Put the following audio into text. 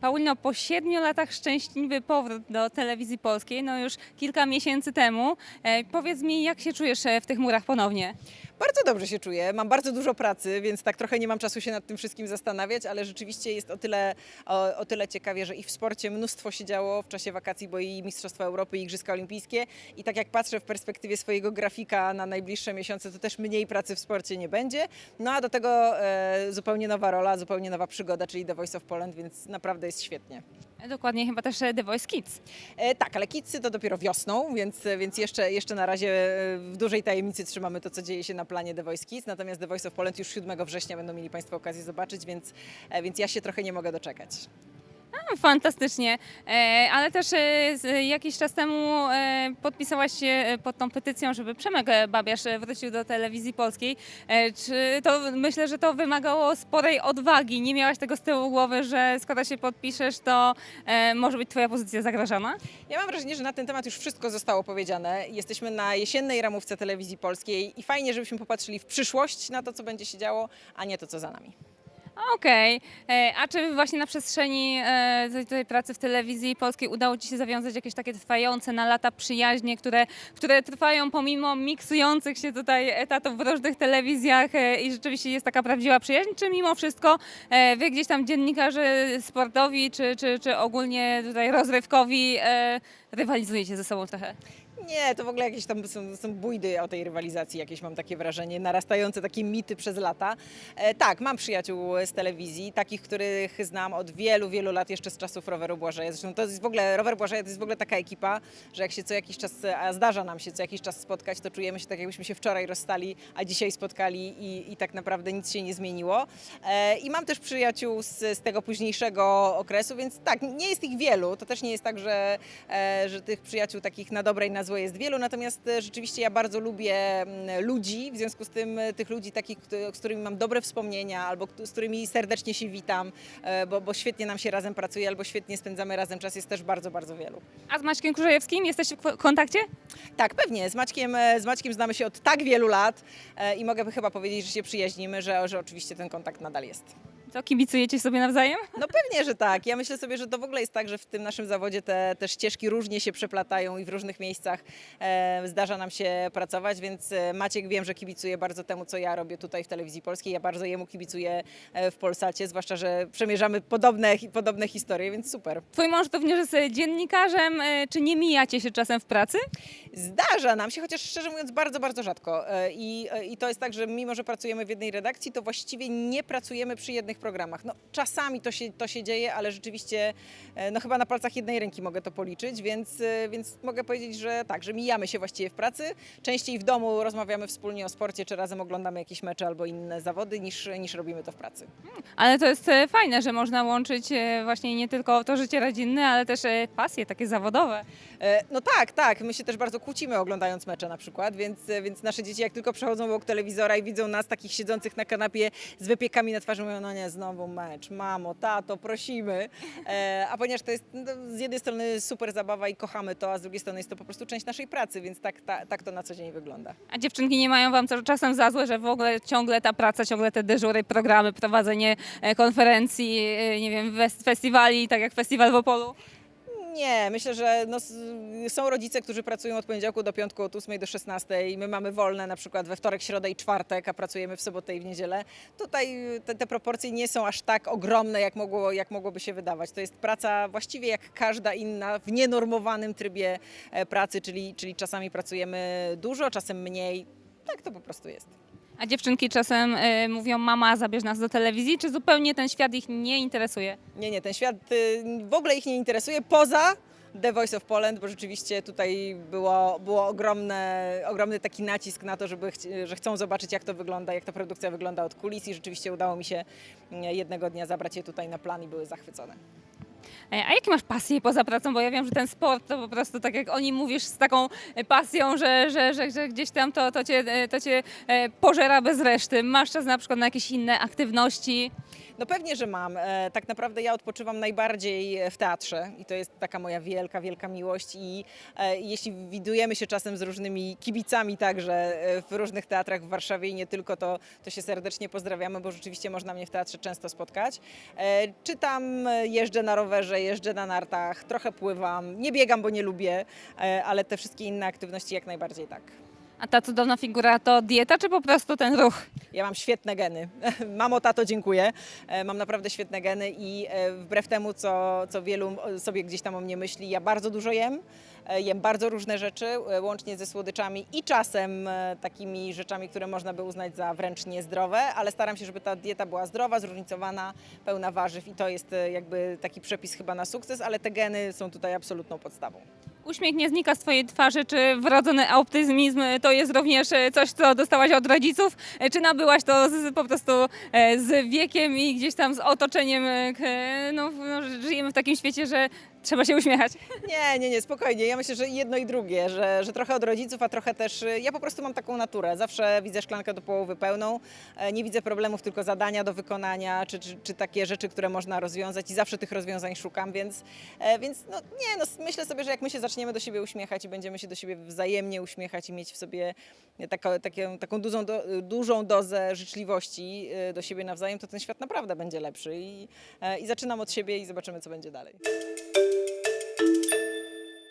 Paulino, po siedmiu latach szczęśliwy powrót do telewizji polskiej, no już kilka miesięcy temu. E, powiedz mi, jak się czujesz e, w tych murach ponownie? Bardzo dobrze się czuję. Mam bardzo dużo pracy, więc tak trochę nie mam czasu się nad tym wszystkim zastanawiać, ale rzeczywiście jest o tyle, o, o tyle ciekawie, że i w sporcie mnóstwo się działo w czasie wakacji, bo i Mistrzostwa Europy, i Igrzyska Olimpijskie. I tak jak patrzę w perspektywie swojego grafika na najbliższe miesiące, to też mniej pracy w sporcie nie będzie. No a do tego e, zupełnie nowa rola, zupełnie nowa przygoda, czyli The Voice of Poland, więc naprawdę jest świetnie. E, Dokładnie, chyba też e, The Voice Kids. E, tak, ale kidsy to dopiero wiosną, więc, więc jeszcze, jeszcze na razie e, w dużej tajemnicy trzymamy to, co dzieje się na planie The Voice Kids. Natomiast The Voice of Poland już 7 września będą mieli Państwo okazję zobaczyć, więc, e, więc ja się trochę nie mogę doczekać. Fantastycznie, E, ale też e, jakiś czas temu e, podpisałaś się pod tą petycją, żeby Przemek Babiarz wrócił do telewizji polskiej. Czy to myślę, że to wymagało sporej odwagi? Nie miałaś tego z tyłu głowy, że skoro się podpiszesz, to może być twoja pozycja zagrożona? Ja mam wrażenie, że na ten temat już wszystko zostało powiedziane. Jesteśmy na jesiennej ramówce telewizji polskiej i fajnie, żebyśmy popatrzyli w przyszłość na to, co będzie się działo, a nie to, co za nami. Okej, E, a czy właśnie na przestrzeni e, tej, tej pracy w telewizji polskiej udało Ci się zawiązać jakieś takie trwające na lata przyjaźnie, które, które trwają pomimo miksujących się tutaj etatów w różnych telewizjach e, i rzeczywiście jest taka prawdziwa przyjaźń, czy mimo wszystko e, Wy gdzieś tam dziennikarze sportowi, czy, czy, czy ogólnie tutaj rozrywkowi e, rywalizujecie ze sobą trochę? Nie, to w ogóle jakieś tam są, są bójdy o tej rywalizacji, jakieś mam takie wrażenie, narastające takie mity przez lata. E, tak, mam przyjaciół z telewizji, takich, których znam od wielu, wielu lat, jeszcze z czasów roweru Błażeja. Zresztą to jest w ogóle, rower Błażeja to jest w ogóle taka ekipa, że jak się co jakiś czas, a zdarza nam się co jakiś czas spotkać, to czujemy się tak, jakbyśmy się wczoraj rozstali, a dzisiaj spotkali i, i tak naprawdę nic się nie zmieniło. E, I mam też przyjaciół z, z tego późniejszego okresu, więc tak, nie jest ich wielu, to też nie jest tak, że, e, że tych przyjaciół takich na dobre i na złe jest wielu, natomiast e, rzeczywiście ja bardzo lubię mm, ludzi, w związku z tym e, tych ludzi takich, z którymi mam dobre wspomnienia albo z którymi serdecznie się witam, e, bo, bo świetnie nam się razem pracuje albo świetnie spędzamy razem czas, jest też bardzo, bardzo wielu. A z Maćkiem Kurzejewskim jesteście w kontakcie? Tak, pewnie. Z Maćkiem, z Maćkiem znamy się od tak wielu lat i mogę chyba powiedzieć, że się przyjaźnimy, że, że oczywiście ten kontakt nadal jest. To kibicujecie sobie nawzajem? No pewnie, że tak. Ja myślę sobie, że to w ogóle jest tak, że w tym naszym zawodzie te, te ścieżki różnie się przeplatają i w różnych miejscach e, zdarza nam się pracować, więc e, Maciek wiem, że kibicuje bardzo temu, co ja robię tutaj w telewizji polskiej. Ja bardzo jemu kibicuję e, w Polsacie, zwłaszcza, że przemierzamy podobne, hi- podobne historie, więc super. Twój mąż również jest dziennikarzem. e, Czy nie mijacie się czasem w pracy? Zdarza nam się, chociaż szczerze mówiąc bardzo, bardzo rzadko. E, I, e, I to jest tak, że mimo, że pracujemy w jednej redakcji, to właściwie nie pracujemy przy jednych programach. No, czasami to się, to się dzieje, ale rzeczywiście e, no, chyba na palcach jednej ręki mogę to policzyć, więc, e, więc mogę powiedzieć, że tak, że mijamy się właściwie w pracy. Częściej w domu rozmawiamy wspólnie o sporcie, czy razem oglądamy jakieś mecze albo inne zawody, niż, niż robimy to w pracy. Ale to jest e, fajne, że można łączyć właśnie nie tylko to życie rodzinne, ale też pasje takie zawodowe. No tak, tak. My się też bardzo kłócimy oglądając mecze na przykład, więc, więc nasze dzieci jak tylko przechodzą obok telewizora i widzą nas takich siedzących na kanapie z wypiekami na twarzy, mówią, no nie, znowu mecz, mamo, tato, prosimy. E, a ponieważ to jest no, z jednej strony super zabawa i kochamy to, a z drugiej strony jest to po prostu część naszej pracy, więc tak, ta, tak to na co dzień wygląda. A dziewczynki nie mają wam czasem za złe, że w ogóle ciągle ta praca, ciągle te dyżury, programy, prowadzenie e, konferencji, e, nie wiem, festiwali, tak jak festiwal w Opolu. Nie, myślę, że no, są rodzice, którzy pracują od poniedziałku do piątku, od 8 do 16. My mamy wolne na przykład we wtorek, środę i czwartek, a pracujemy w sobotę i w niedzielę. Tutaj te, te proporcje nie są aż tak ogromne, jak, mogło, jak mogłoby się wydawać. To jest praca właściwie jak każda inna, w nienormowanym trybie e, pracy, czyli, czyli czasami pracujemy dużo, czasem mniej. Tak to po prostu jest. A dziewczynki czasem e, mówią, mama zabierz nas do telewizji, czy zupełnie ten świat ich nie interesuje? Nie, nie, ten świat y, w ogóle ich nie interesuje, poza The Voice of Poland, bo rzeczywiście tutaj było, było ogromne, ogromny taki nacisk na to, żeby, że chcą zobaczyć, jak to wygląda, jak ta produkcja wygląda od kulis i rzeczywiście udało mi się mm, jednego dnia zabrać je tutaj na plan i były zachwycone. E, A jakie masz pasje poza pracą? Bo ja wiem, że ten sport to po prostu, tak jak o nim mówisz, z taką e, pasją, że, że, że, że gdzieś tam to, to, cię, e, to cię pożera bez reszty. Masz czas na przykład na jakieś inne aktywności? No pewnie, że mam. E, Tak naprawdę ja odpoczywam najbardziej w teatrze i to jest taka moja wielka, wielka miłość i e, jeśli widujemy się czasem z różnymi kibicami także e, w różnych teatrach w Warszawie i nie tylko, to, to się serdecznie pozdrawiamy, bo rzeczywiście można mnie w teatrze często spotkać. Czytam, jeżdżę na rowerze, jeżdżę na nartach, trochę pływam, nie biegam, bo nie lubię, ale te wszystkie inne aktywności jak najbardziej tak. A ta cudowna figura to dieta, czy po prostu ten ruch? Ja mam świetne geny. Mamo, tato, dziękuję. E, Mam naprawdę świetne geny i e, wbrew temu, co, co wielu sobie gdzieś tam o mnie myśli, ja bardzo dużo jem. E, Jem bardzo różne rzeczy, e, łącznie ze słodyczami i czasem e, takimi rzeczami, które można by uznać za wręcz niezdrowe, ale staram się, żeby ta dieta była zdrowa, zróżnicowana, pełna warzyw i to jest e, jakby taki przepis chyba na sukces, ale te geny są tutaj absolutną podstawą. Uśmiech nie znika z Twojej twarzy, czy wrodzony optymizm to jest również e, coś, co dostałaś od rodziców, e, czy nabyłaś to z, po prostu e, z wiekiem i gdzieś tam z otoczeniem, no, no, żyjemy w takim świecie, że trzeba się uśmiechać. Nie, nie, nie, spokojnie. Ja myślę, że jedno i drugie, że, że trochę od rodziców, a trochę też. y, Ja po prostu mam taką naturę. Zawsze widzę szklankę do połowy pełną. E, Nie widzę problemów, tylko zadania do wykonania, czy, czy, czy takie rzeczy, które można rozwiązać i zawsze tych rozwiązań szukam, więc, e, więc no, nie, no, myślę sobie, że jak my się zaczniemy do siebie uśmiechać i będziemy się do siebie wzajemnie uśmiechać i mieć w sobie tako, takie, taką dużą, do, dużą dozę życzliwości y, do siebie nawzajem, to ten świat naprawdę będzie lepszy. I, e, i zaczynam od siebie i zobaczymy, co będzie dalej.